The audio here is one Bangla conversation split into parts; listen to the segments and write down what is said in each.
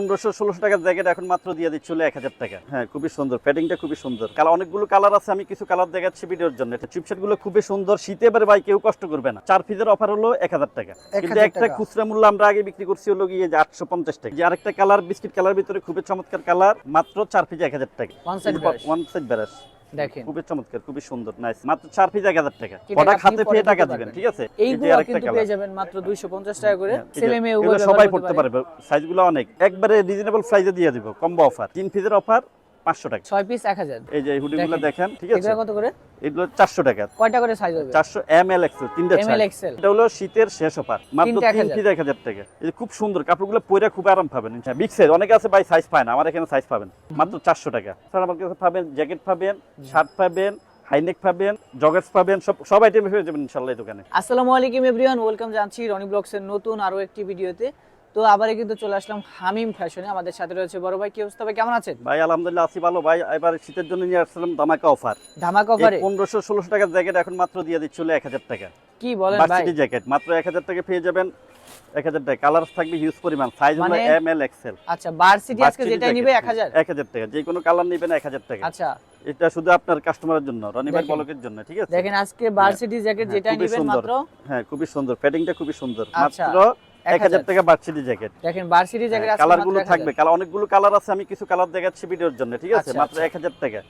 পনেরোশো ষোলোশো টাকার জ্যাকেট এখন মাত্র দিয়ে দিচ্ছিল এক হাজার টাকা। হ্যাঁ খুবই সুন্দর প্যাডিংটা খুবই সুন্দর। কালার অনেকগুলো কালার আছে আমি কিছু কালার দেখাচ্ছি ভিডিওর জন্য। চিপসেটগুলো খুবই সুন্দর শীতে এবার ভাই কেউ কষ্ট করবে না। চার পিসের অফার হলো এক হাজার টাকা। কিন্তু একটা খুচরা মূল্য আমরা আগে বিক্রি করছি হলো গিয়ে যে আটশো পঞ্চাশ টাকা। যে আরেকটা কালার বিস্কিট কালার ভিতরে খুবই চমৎকার কালার মাত্র চার ফিজে এক হাজার টাকা। ওয়ান সাইড দেখেন। খুবই চমৎকার খুবই সুন্দর নাইস মাত্র চার পিস এক হাজার টাকা। এটা প্রোডাক্ট হাতে পেয়ে টাকা দিবেন ঠিক আছে? এইগুলো আরেকটা কিন্তু পেয়ে যাবেন মাত্র 250 টাকা করে। হ্যাঁ, ছেলে মেয়ে উভয় সবাই পড়তে পারবে। সাইজগুলো অনেক। একবারে রিজনেবল প্রাইসে দিয়ে দিব কম্বো অফার তিন পিসের অফার পাঁচশো টাকা। 6 পিস 1000 এই যে হুডিগুলো দেখেন। ঠিক আছে? কত করে? এগুলো চারশো টাকা। কয়টা করে সাইজ হবে? চারশো এম এল এক্সেল তিনটা। এক্সেল এটা হলো শীতের শেষ অফার মাত্র তিন হাজার। পিস এক হাজার টাকা। এই খুব সুন্দর কাপড়গুলো পরে খুব আরাম পাবেন বিগ সাইজ অনেকে আছে ভাই সাইজ পায় না আমার এখানে সাইজ পাবেন। মাত্র চারশো টাকা। স্যার আমার কাছে পাবেন জ্যাকেট পাবেন শার্ট পাবেন হাইনেক পাবেন জগার্স পাবেন সব সব আইটেম পেয়ে যাবেন ইনশাল্লাহ এই দোকানে। আসসালামু আলাইকুম এভরিওয়ান ওয়েলকাম জানছি রনি ব্লগসের নতুন আরও একটি ভিডিওতে। তো আবারই কিন্তু চলে আসলাম হামিম ফ্যাশনে আমাদের সাথে রয়েছে বড় ভাই কি অবস্থা ভাই? কেমন আছেন? ভাই আলহামদুলিল্লাহ আছি ভালো। ভাই এবার শীতের জন্য নিয়ে আসছিলাম ধামাকা অফার ধামাকা অফারে পনেরোশো ষোলোশো টাকার জ্যাকেট এখন মাত্র দিয়ে দিচ্ছিল এক হাজার টাকা। কি বলেন ভাই? ভার্সিটি জ্যাকেট মাত্র এক হাজার টাকা পেয়ে যাবেন। এক হাজার টাকা। কালার থাকবে হিউজ পরিমাণ। সাইজ হলো এম এল এক্সেল আচ্ছা ভার্সিটি আজকে যেটা নিবে 1000 এক হাজার? টাকা। যে কোনো কালার নিবেন এক হাজার টাকা। আচ্ছা। এটা শুধু আপনার কাস্টমারের জন্য রনি ভাই। বলকের জন্য ঠিক আছে? দেখেন আজকে ভার্সিটি জ্যাকেট যেটা খুবই সুন্দর। মাত্র হ্যাঁ খুবই সুন্দর। প্যাডিংটা খুবই সুন্দর। আচ্ছা, মাত্র 1000 টাকা ভার্সিটি জ্যাকেট দেখেন ভার্সিটি জ্যাকেটগুলো থাকবে। কালার অনেকগুলো কালার আছে আমি কিছু কালার দেখাচ্ছি ভিডিওর জন্য ঠিক আছে? আচ্ছা, মাত্র আচ্ছা। এক হাজার টাকা।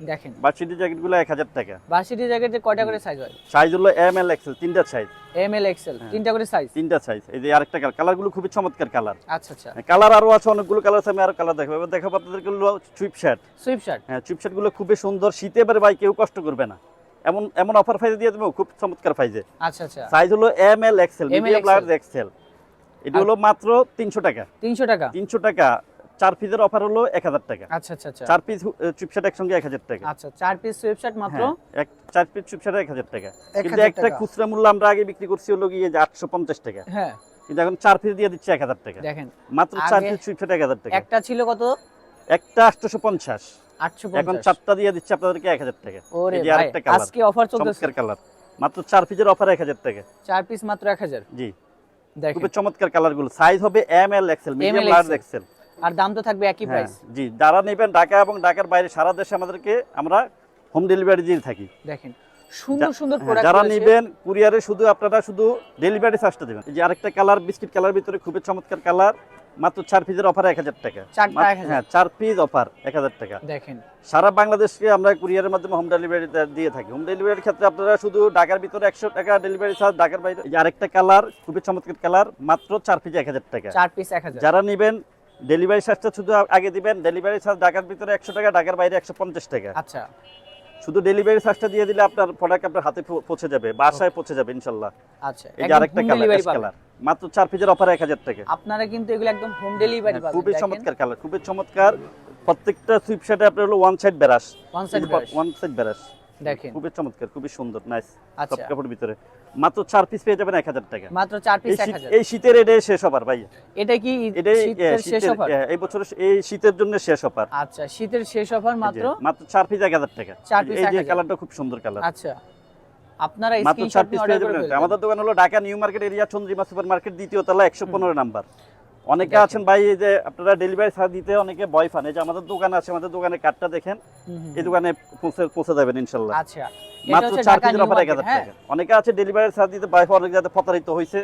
দেখেন। ভার্সিটি জ্যাকেটগুলো এক হাজার টাকা। ভার্সিটি জ্যাকেটে কয়টা করে সাইজ হয়? সাইজ হলো এম এল এক্সেল তিনটা সাইজ এম এল এক্সেল হ্যাঁ। তিনটা করে সাইজ তিনটা সাইজ এই যে আরেকটা কালার খুবই চমৎকার কালার আচ্ছা আচ্ছা। কালার আরও আছে অনেকগুলো কালার আছে আমি আরও কালার দেখাবো। এবার দেখাবো আপনাদেরকে সুইপ শার্ট সুইপ শার্ট হ্যাঁ সুইপ খুবই সুন্দর। শীতে এবারে ভাই কেউ কষ্ট করবে না। এমন এমন অফার ফাইজে দিয়ে দেবো খুব চমৎকার ফাইজে আচ্ছা আচ্ছা। সাইজ হলো M L XL medium large XL এটা হলো মাত্র তিনশো টাকা। 300 টাকা? তিনশো টাকা। চার পিসের অফার হলো এক হাজার টাকা। আচ্ছা আচ্ছা আচ্ছা। চার পিস শার্ট একসঙ্গে এক হাজার টাকা। আচ্ছা চার পিস সুইপ মাত্র? হ্যাঁ, এক চার পিস শার্ট এক হাজার টাকা। কিন্তু একটা খুচরা মূল্য আমরা আগে বিক্রি করছি হলো গিয়ে আটশো পঞ্চাশ টাকা। হ্যাঁ। কিন্তু এখন চার পিস দিয়ে দিচ্ছে এক হাজার টাকা। দেখেন মাত্র চার পিস শার্ট এক হাজার টাকা। একটা ছিল কত? একটা আটশোশো পঞ্চাশ। আটশো এখন চারটা দিয়ে দিচ্ছে আপনাদেরকে এক হাজার টাকা। ওরে ভাই আজকে অফার চমৎকার কালার মাত্র চার পিসের অফার এক হাজার টাকা। চার পিস মাত্র এক হাজার। জি। খুবই চমৎকার কালারগুলো। সাইজ হবে M L XL medium large XL আর দাম তো থাকবে একই প্রাইস জি যারা নেবেন ঢাকা এবং ঢাকার বাইরে সারা দেশে আমাদেরকে আমরা হোম ডেলিভারি দিয়ে থাকি। দেখেন সুন্দর সুন্দর হ্যাঁ, প্রোডাক্ট যারা নেবেন কুরিয়ারে শুধু আপনারা শুধু ডেলিভারি চার্জটা দেবেন। এই যে আরেকটা কালার বিস্কিট কালার ভিতরে খুবই চমৎকার কালার মাত্র চার পিসের অফার এক হাজার টাকা। চারটা মাত্র- 1000 হ্যাঁ চার পিস অফার এক হাজার টাকা। দেখেন। সারা বাংলাদেশকে আমরা কুরিয়ারের মাধ্যমে হোম ডেলিভারি দিয়ে থাকি। হোম ডেলিভারির ক্ষেত্রে আপনারা শুধু ঢাকার ভিতরে একশো টাকা ডেলিভারি চার্জ ঢাকার বাইরে আরেকটা কালার খুবই চমৎকার কালার মাত্র চার পিস এক হাজার টাকা। চার পিস এক হাজার। যারা নেবেন ডেলিভারি চার্জটা শুধু আগে দিবেন ডেলিভারি চার্জ ঢাকার ভিতরে একশো টাকা ঢাকার বাইরে একশো পঞ্চাশ টাকা। আচ্ছা। শুধু ডেলিভারি চার্জটা দিয়ে দিলে আপনার প্রোডাক্ট আপনার হাতে পৌঁছে যাবে বাসায় পৌঁছে যাবে ইনশাল্লাহ। আচ্ছা এই যে আরেকটা কালার ডেলিভারি কালার মাত্র চার পিসের অফার এক হাজার টাকা। আপনারা কিন্তু এগুলো একদম হোম ডেলিভারি হ্যাঁ, পাবেন খুবই চমৎকার কালার খুবই চমৎকার। প্রত্যেকটা সুইপ শার্টে আপনার হলো one side brush one side one side brush দেখেন। খুবই চমৎকার খুবই সুন্দর নাইস আচ্ছা। কাপড়ের ভিতরে। মাত্র চার পিস পেয়ে যাবেন এক হাজার টাকা। মাত্র চার এই পিস এক শীত- হাজার। এই শীতের এটাই শেষ অফার ভাই এটা কি শীতের হ্যাঁ, শেষ অফার হ্যাঁ, এই বছর এই শীতের জন্য শেষ অফার আচ্ছা শীতের শেষ অফার মাত্র? মাত্র চার পিস এক হাজার টাকা। চার এই- যে কালারটা খুব সুন্দর কালার আচ্ছা। আপনারা স্ক্রিনশট নিয়ে অর্ডার করে যাবেন আমাদের দোকান হলো Dhaka new market area Chandrima super market দ্বিতীয় তলা একশো পনেরো নাম্বার। অনেকে আছেন ভাই এই যে আপনারা ডেলিভারি সার্ভিস দিতে অনেকে ভয় পান। এই যে আমাদের দোকান আছে আমাদের দোকানে কার্ডটা দেখেন এই দোকানে পৌঁছে পৌঁছে যাবেন ইনশাল্লাহ। আচ্ছা। মাত্র চার পিসের অফার এক হাজার হ্যাঁ? টাকা। অনেকে আছে ডেলিভারি সার্ভিস দিতে ভয় পায় অনেক যাতে প্রতারিত হয়েছে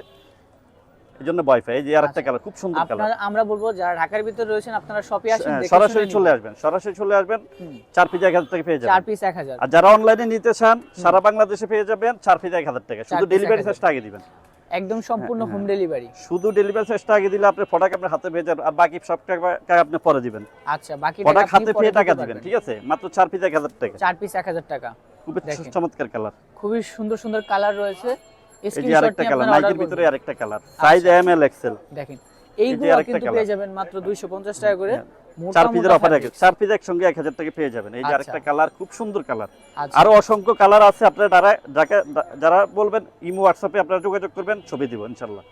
এই জন্য ভয় পায়। এই যে আরেকটা আচ্ছা। কালার খুব সুন্দর কালার আপনারা আমরা বলব যারা ঢাকার ভিতরে রয়েছেন আপনারা শপে আসেন হ্যাঁ, সরাসরি চলে আসবেন সরাসরি চলে আসবেন। হুম, চার পিস এক হাজার টাকা পেয়ে যাবেন। পিস এক হাজার। আর যারা অনলাইনে নিতে চান সারা বাংলাদেশে পেয়ে যাবেন চার পিস এক হাজার টাকা। শুধু ডেলিভারি 1000 চার্জটা আগে দিবেন। একদম সম্পূর্ণ হ্যাঁ, হোম হ্যাঁ। ডেলিভারি শুধু ডেলিভারি চার্জটা আগে দিলে আপনার প্রোডাক্ট আপনার হাতে পেয়ে যাবেন আর বাকি সব টাকা টাকা আপনি পরে দিবেন। আচ্ছা বাকি প্রোডাক্ট হাতে পেয়ে টাকা দিবেন ঠিক আছে? মাত্র চার পিস এক হাজার টাকা। চার পিস এক হাজার টাকা। খুবই চমৎকার কালার খুবই সুন্দর সুন্দর কালার রয়েছে। স্ক্রিনশট আরেকটা কালার নাইকের ভিতরে আরেকটা colour size M L XL দেখেন এইগুলো কিন্তু পেয়ে যাবেন মাত্র 250 টাকা করে। হ্যাঁ, চার পিসের অফার fabric। চার পিস একসঙ্গে এক হাজার টাকা পেয়ে যাবেন। এই যে আচ্ছা। আরেকটা কালার খুব সুন্দর কালার আচ্ছা। আরও অসংখ্য কালার আছে আপনারা যারা যাকে- যারা বলবেন ইমো হোয়াটসঅ্যাপে আপনারা যোগাযোগ করবেন ছবি দিব ইনশাল্লাহ।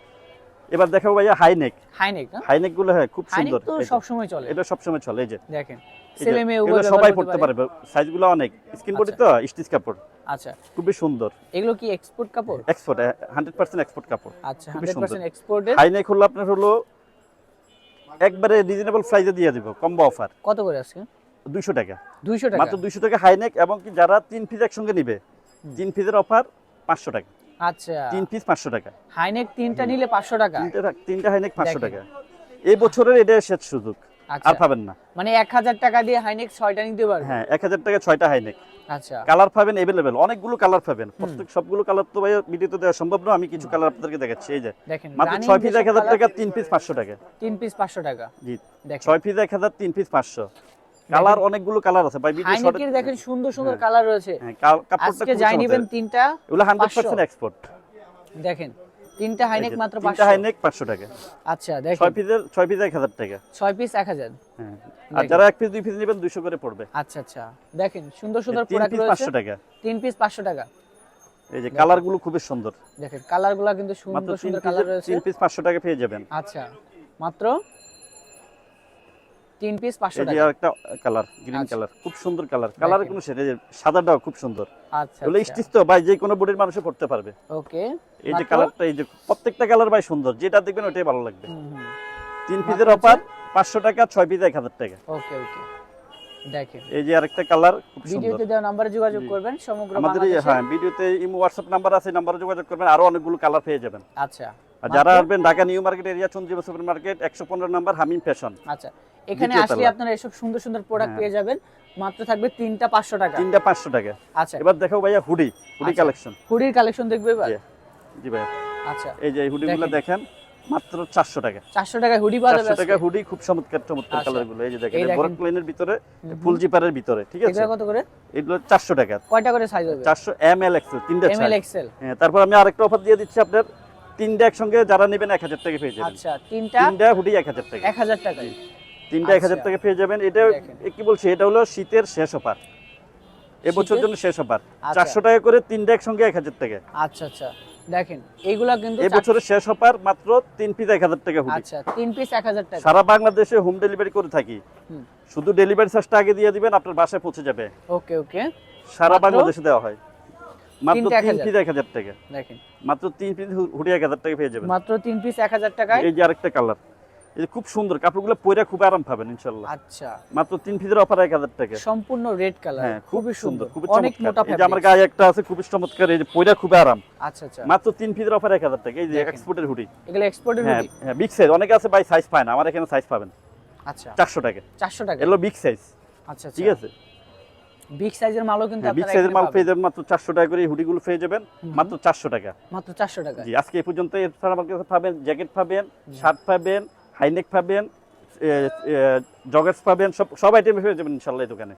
এবার দেখাবো ভাইয়া হাইনেক হাইনেক না হাইনেকগুলো হ্যাঁ খুব সুন্দর। সব সময় চলে। এটা সবসময় চলে এই যে। দেখেন ছেলে মেয়ে এগুলো সবাই পড়তে পারবে। সাইজগুলো অনেক। স্কিন বডি তো স্টিচ কাপড়। আচ্ছা। খুবই সুন্দর। এগুলো কি এক্সপোর্ট কাপড়? এক্সপোর্ট হান্ড্রেড পার্সেন্ট এক্সপোর্ট কাপড়। আচ্ছা খুবই 100% সুন্দর। এক্সপোর্টেড হাইনেক হলো আপনার হলো একবারে রিজনেবল প্রাইসে দিয়ে দিব কম্বো অফার কত করে আজকে? দুইশো টাকা। দুইশো টাকা। মাত্র দুইশো টাকা হাইনেক এবং কি যারা তিন পিস একসঙ্গে নিবে তিন পিসের অফার পাঁচশো টাকা। আচ্ছা। তিন পিস পাঁচশো টাকা। হাইনেক তিনটা নিলে পাঁচশো টাকা। তিনটা তিনটা হাইনেক পাঁচশো দেখেন। টাকা। এই বছরের এটা শেষ সুযোগ। আচ্ছা। আর পাবেন না। মানে এক হাজার টাকা দিয়ে হাইনেক ছয়টা নিতে পারবে? হ্যাঁ এক হাজার টাকা ছয়টা হাইনেক আচ্ছা। কালার পাবেন এভেলেবেল অনেকগুলো কালার পাবেন। প্রত্যেক সবগুলো কালার তো ভাই ভিডিওতে দেওয়া সম্ভব না আমি কিছু কালার আপনাদেরকে দেখাচ্ছি এই যে। দেখেন মাত্র running ছয় পিস যেসব এক হাজার colour, টাকা তিন পিস পাঁচশো টাকা। তিন পিস পাঁচশো টাকা। জি দেখেন। ছয় পিস এক হাজার তিন পিস পাঁচশো। কালার অনেকগুলো কালার আছে ভাই ভিডিও হাইনেকের দেখেন সুন্দর সুন্দর কালার রয়েছে। হ্যাঁ কাপড়টা আজকে যাই। নিবেন তিনটা এগুলো হান্ড্রেড 500 পার্সেন্ট এক্সপোর্ট দেখেন তিনটা হাইনেক মাত্র তিনটা পাঁচশো। হাইনেক পাঁচশো টাকা। আচ্ছা দেখেন। পিসের ছয় পিস এক হাজার টাকা। ছয় পিস এক হাজার। হ্যাঁ। আর যারা এক পিস দুই পিস নেবেন দুইশো করে পড়বে। আচ্ছা আচ্ছা। দেখেন সুন্দর সুন্দর প্রোডাক্ট রয়েছে। টাকা। তিন পিস পাঁচশো টাকা। এই যে কালারগুলো খুবই সুন্দর। দেখেন কালারগুলা কিন্তু সুন্দর সুন্দর কালার রয়েছে। তিন পিস পাঁচশো টাকা পেয়ে যাবেন। আচ্ছা মাত্র তিন পিস পাঁচশো এই যে একটা কালার গ্রিন আচ্ছা। কালার খুব সুন্দর কালার। দেখেন। কোনো সেটা সাদাটাও খুব সুন্দর। আচ্ছা এগুলো স্টিচ তো ভাই যে কোনো বডির মানুষে পড়তে পারবে। ওকে এই যে কালারটা এই যে প্রত্যেকটা কালার ভাই সুন্দর। যেটা দেখবেন ওটাই ভালো লাগবে। তিন পিসের? অফার পাঁচশো টাকা ছয় পিস এক হাজার টাকা। ওকে ওকে। দেখেন। এই যে আরেকটা কালার খুব সুন্দর। ভিডিওতে দেওয়া নাম্বারে যোগাযোগ করবেন সমগ্র আমাদের হ্যাঁ ভিডিওতে ইমো হোয়াটসঅ্যাপ নাম্বার আছে নাম্বারে যোগাযোগ করবেন আরও অনেকগুলো কালার পেয়ে যাবেন। আচ্ছা। আর যারা আসবেন Dhaka new market area Chandrima super market একশো পনেরো নাম্বার হামিম ফ্যাশন। আচ্ছা এখানে আসলে আপনারা এসব সুন্দর সুন্দর প্রোডাক্ট হ্যাঁ। পেয়ে যাবেন মাত্র থাকবে তিনটা পাঁচশো টাকা। তিনটা পাঁচশো টাকা। আচ্ছা। এবার দেখো ভাইয়া হুডি হুডি আচ্ছা। কালেকশন হুডির কালেকশন দেখবে এবার? জি। জি ভাইয়া। আচ্ছা। এই যে হুডিগুলো দেখেন। মাত্র চারশো টাকা। চারশো টাকায় হুডি পাওয়া যাবে টাকা হুডি খুব চমৎকার চমৎকার আচ্ছা। কালারগুলো এই যে দেখেন। বরক লাইনের ভিতরে ফুল জিপারের ভিতরে ঠিক আছে? কত করে? এগুলো চারশো টাকা। কয়টা করে সাইজ হবে? চারশো এম এল এক্সেল তিনটা এম এল এক্সেল হ্যাঁ তারপর আমি আরেকটা অফার দিয়ে দিচ্ছি আপনার তিনটা একসঙ্গে যারা নেবেন এক হাজার টাকা পেয়ে যাবেন। আচ্ছা তিনটা তিনটা হুডি এক হাজার টাকা। এক হাজার টাকায়। তিনটা এক হাজার আচ্ছা। টাকা পেয়ে যাবেন। এটা কি বলছি? এটা হলো শীতের শেষ অফার এবছর জন্য শেষ অফার আচ্ছা। চারশো টাকা করে তিনটা একসঙ্গে এক হাজার টাকা। আচ্ছা আচ্ছা। দেখেন এইগুলা কিন্তু এই বছরের শেষ অফার মাত্র তিন পিস এক হাজার টাকা আচ্ছা তিন পিস এক হাজার টাকা। সারা বাংলাদেশে হোম ডেলিভারি করে থাকি। শুধু ডেলিভারি চার্জটা আগে দিয়ে দিবেন আপনার বাসায় পৌঁছে যাবে। ওকে ওকে। সারা বাংলাদেশে দেওয়া হয়। মাত্র তিন পিস এক হাজার। টাকা। দেখেন। মাত্র তিন পিস হুডি এক হাজার টাকা পেয়ে যাবেন। মাত্র তিন পিস এক হাজার টাকা এই যে আরেকটা কালার যে খুব সুন্দর কাপড়গুলো পরে খুব আরাম পাবেন ইনশাল্লাহ আচ্ছা। মাত্র তিন পিসের অফার এক হাজার টাকা। সম্পূর্ণ রেড কালার হ্যাঁ খুবই সুন্দর মোটা চমৎকার। এই যে আমার গায়ে একটা আছে খুবই চমৎকার এই যে পয়রা খুব আরাম। আচ্ছা আচ্ছা। মাত্র তিন পিসের অফার এক হাজার টাকা এই যে। এক্সপোর্টের হুডি এগুলো এক্সপোর্টের হ্যাঁ হুডি হ্যাঁ বিগ সাইজ অনেকে আছে ভাই সাইজ পায় না আমার এখানে সাইজ পাবেন। আচ্ছা। চারশো টাকা। চারশো টাকা? এগুলো বিগ সাইজ আচ্ছা ঠিক আছে? বিগ সাইজের মালও কিন্তু হ্যাঁ বিগ সাইজের মাল পেয়ে যাবেন মাত্র চারশো টাকা করে হুডিগুলো পেয়ে যাবেন মাত্র চারশো টাকা। মাত্র চারশো টাকা। জি আজকে এই পর্যন্ত এছাড়া আমার কাছে পাবেন জ্যাকেট পাবেন শার্ট পাবেন হাইনেক পাবেন জগেস পাবেন সব সব আইটেম পেয়ে যাবেন ইনশাল্লাহ দোকানে।